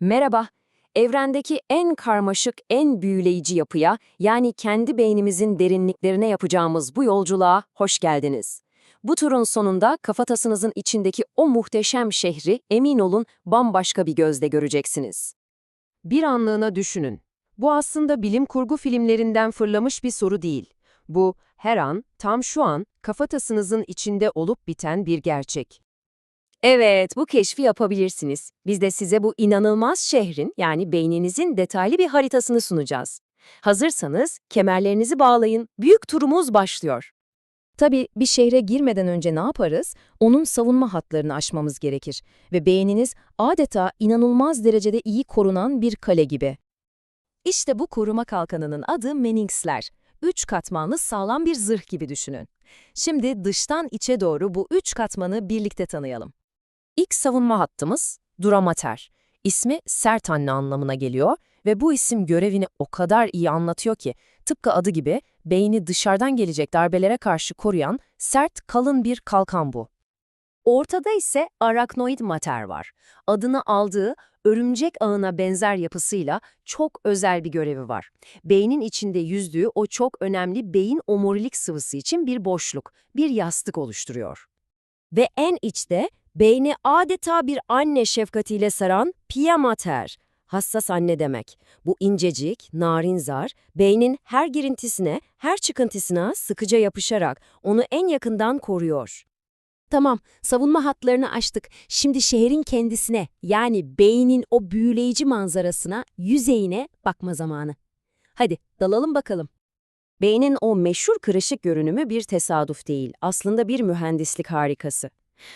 Merhaba. Evrendeki en karmaşık, en büyüleyici yapıya, yani kendi beynimizin derinliklerine yapacağımız bu yolculuğa hoş geldiniz. Bu turun sonunda kafatasınızın içindeki o muhteşem şehri, emin olun, bambaşka bir gözle göreceksiniz. Bir anlığına düşünün. Bu aslında bilim kurgu filmlerinden fırlamış bir soru değil. Bu, her an, tam şu an, kafatasınızın içinde olup biten bir gerçek. Evet, bu keşfi yapabilirsiniz. Biz de size bu inanılmaz şehrin, yani beyninizin detaylı bir haritasını sunacağız. Hazırsanız kemerlerinizi bağlayın, büyük turumuz başlıyor. Tabii bir şehre girmeden önce ne yaparız? Onun savunma hatlarını aşmamız gerekir ve beyniniz adeta inanılmaz derecede iyi korunan bir kale gibi. İşte bu koruma kalkanının adı Menningsler. Üç katmanlı sağlam bir zırh gibi düşünün. Şimdi dıştan içe doğru bu üç katmanı birlikte tanıyalım. İlk savunma hattımız duramater. İsmi sert anne anlamına geliyor ve bu isim görevini o kadar iyi anlatıyor ki tıpkı adı gibi beyni dışarıdan gelecek darbelere karşı koruyan sert kalın bir kalkan bu. Ortada ise araknoid mater var. Adını aldığı örümcek ağına benzer yapısıyla çok özel bir görevi var. Beynin içinde yüzdüğü o çok önemli beyin omurilik sıvısı için bir boşluk, bir yastık oluşturuyor. Ve en içte beyni adeta bir anne şefkatiyle saran pia mater, hassas anne demek. Bu incecik, narin zar, beynin her girintisine, her çıkıntısına sıkıca yapışarak onu en yakından koruyor. Tamam, savunma hatlarını açtık. Şimdi şehrin kendisine, yani beynin o büyüleyici manzarasına, yüzeyine bakma zamanı. Hadi dalalım bakalım. Beynin o meşhur kırışık görünümü bir tesadüf değil, aslında bir mühendislik harikası.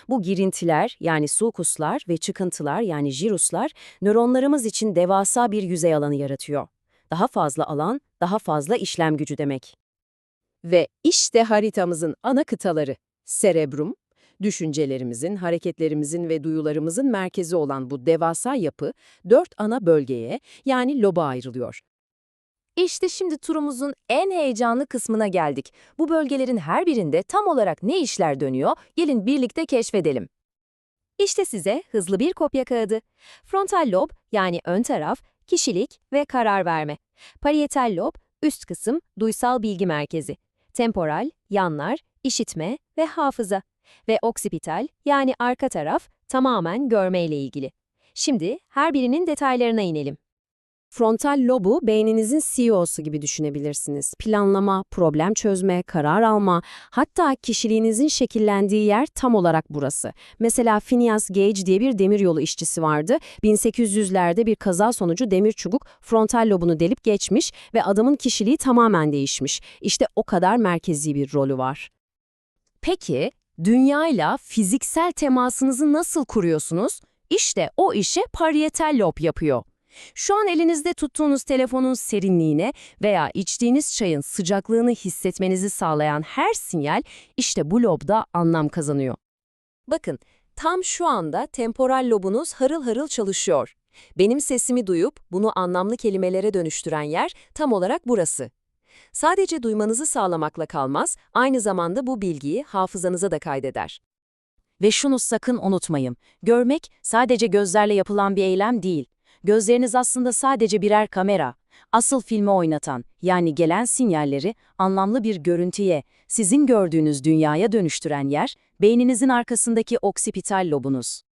Bu girintiler yani sulcuslar ve çıkıntılar yani jiruslar nöronlarımız için devasa bir yüzey alanı yaratıyor. Daha fazla alan, daha fazla işlem gücü demek. Ve işte haritamızın ana kıtaları. Serebrum, düşüncelerimizin, hareketlerimizin ve duyularımızın merkezi olan bu devasa yapı dört ana bölgeye yani loba ayrılıyor. İşte şimdi turumuzun en heyecanlı kısmına geldik. Bu bölgelerin her birinde tam olarak ne işler dönüyor, gelin birlikte keşfedelim. İşte size hızlı bir kopya kağıdı. Frontal lob yani ön taraf, kişilik ve karar verme. Parietal lob, üst kısım, duysal bilgi merkezi. Temporal, yanlar, işitme ve hafıza. Ve oksipital yani arka taraf, tamamen görmeyle ilgili. Şimdi her birinin detaylarına inelim. Frontal lobu beyninizin CEO'su gibi düşünebilirsiniz. Planlama, problem çözme, karar alma, hatta kişiliğinizin şekillendiği yer tam olarak burası. Mesela Phineas Gage diye bir demiryolu işçisi vardı. 1800'lerde bir kaza sonucu demir çubuk frontal lobunu delip geçmiş ve adamın kişiliği tamamen değişmiş. İşte o kadar merkezi bir rolü var. Peki, dünyayla fiziksel temasınızı nasıl kuruyorsunuz? İşte o işi parietal lob yapıyor. Şu an elinizde tuttuğunuz telefonun serinliğine veya içtiğiniz çayın sıcaklığını hissetmenizi sağlayan her sinyal işte bu lobda anlam kazanıyor. Bakın, tam şu anda temporal lobunuz harıl harıl çalışıyor. Benim sesimi duyup bunu anlamlı kelimelere dönüştüren yer tam olarak burası. Sadece duymanızı sağlamakla kalmaz, aynı zamanda bu bilgiyi hafızanıza da kaydeder. Ve şunu sakın unutmayın, görmek sadece gözlerle yapılan bir eylem değil. Gözleriniz aslında sadece birer kamera. Asıl filmi oynatan, yani gelen sinyalleri anlamlı bir görüntüye, sizin gördüğünüz dünyaya dönüştüren yer, beyninizin arkasındaki oksipital lobunuz.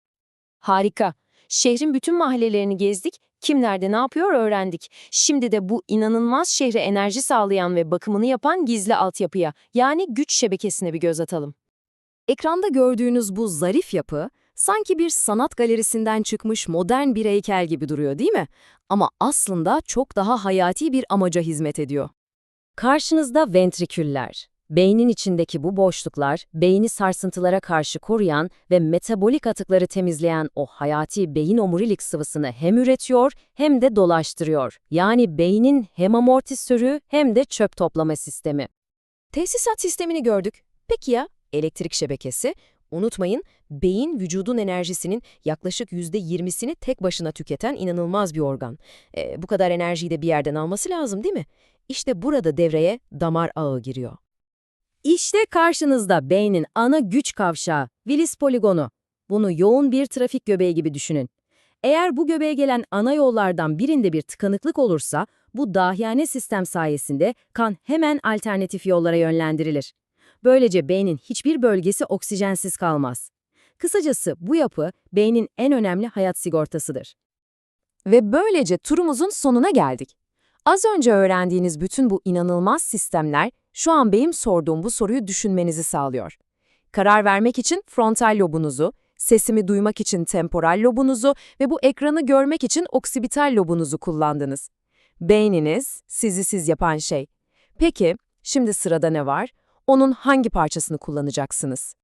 Harika. Şehrin bütün mahallelerini gezdik, kim nerede ne yapıyor öğrendik. Şimdi de bu inanılmaz şehre enerji sağlayan ve bakımını yapan gizli altyapıya, yani güç şebekesine bir göz atalım. Ekranda gördüğünüz bu zarif yapı, sanki bir sanat galerisinden çıkmış modern bir heykel gibi duruyor değil mi? Ama aslında çok daha hayati bir amaca hizmet ediyor. Karşınızda ventriküller. Beynin içindeki bu boşluklar, beyni sarsıntılara karşı koruyan ve metabolik atıkları temizleyen o hayati beyin omurilik sıvısını hem üretiyor hem de dolaştırıyor. Yani beynin hem amortisörü hem de çöp toplama sistemi. Tesisat sistemini gördük. Peki ya elektrik şebekesi? Unutmayın, beyin vücudun enerjisinin yaklaşık %20'sini tek başına tüketen inanılmaz bir organ. E, bu kadar enerjiyi de bir yerden alması lazım değil mi? İşte burada devreye damar ağı giriyor. İşte karşınızda beynin ana güç kavşağı, Willis poligonu. Bunu yoğun bir trafik göbeği gibi düşünün. Eğer bu göbeğe gelen ana yollardan birinde bir tıkanıklık olursa, bu dahiyane sistem sayesinde kan hemen alternatif yollara yönlendirilir. Böylece beynin hiçbir bölgesi oksijensiz kalmaz. Kısacası bu yapı beynin en önemli hayat sigortasıdır. Ve böylece turumuzun sonuna geldik. Az önce öğrendiğiniz bütün bu inanılmaz sistemler şu an benim sorduğum bu soruyu düşünmenizi sağlıyor. Karar vermek için frontal lobunuzu, sesimi duymak için temporal lobunuzu ve bu ekranı görmek için oksipital lobunuzu kullandınız. Beyniniz sizi siz yapan şey. Peki, şimdi sırada ne var? Onun hangi parçasını kullanacaksınız?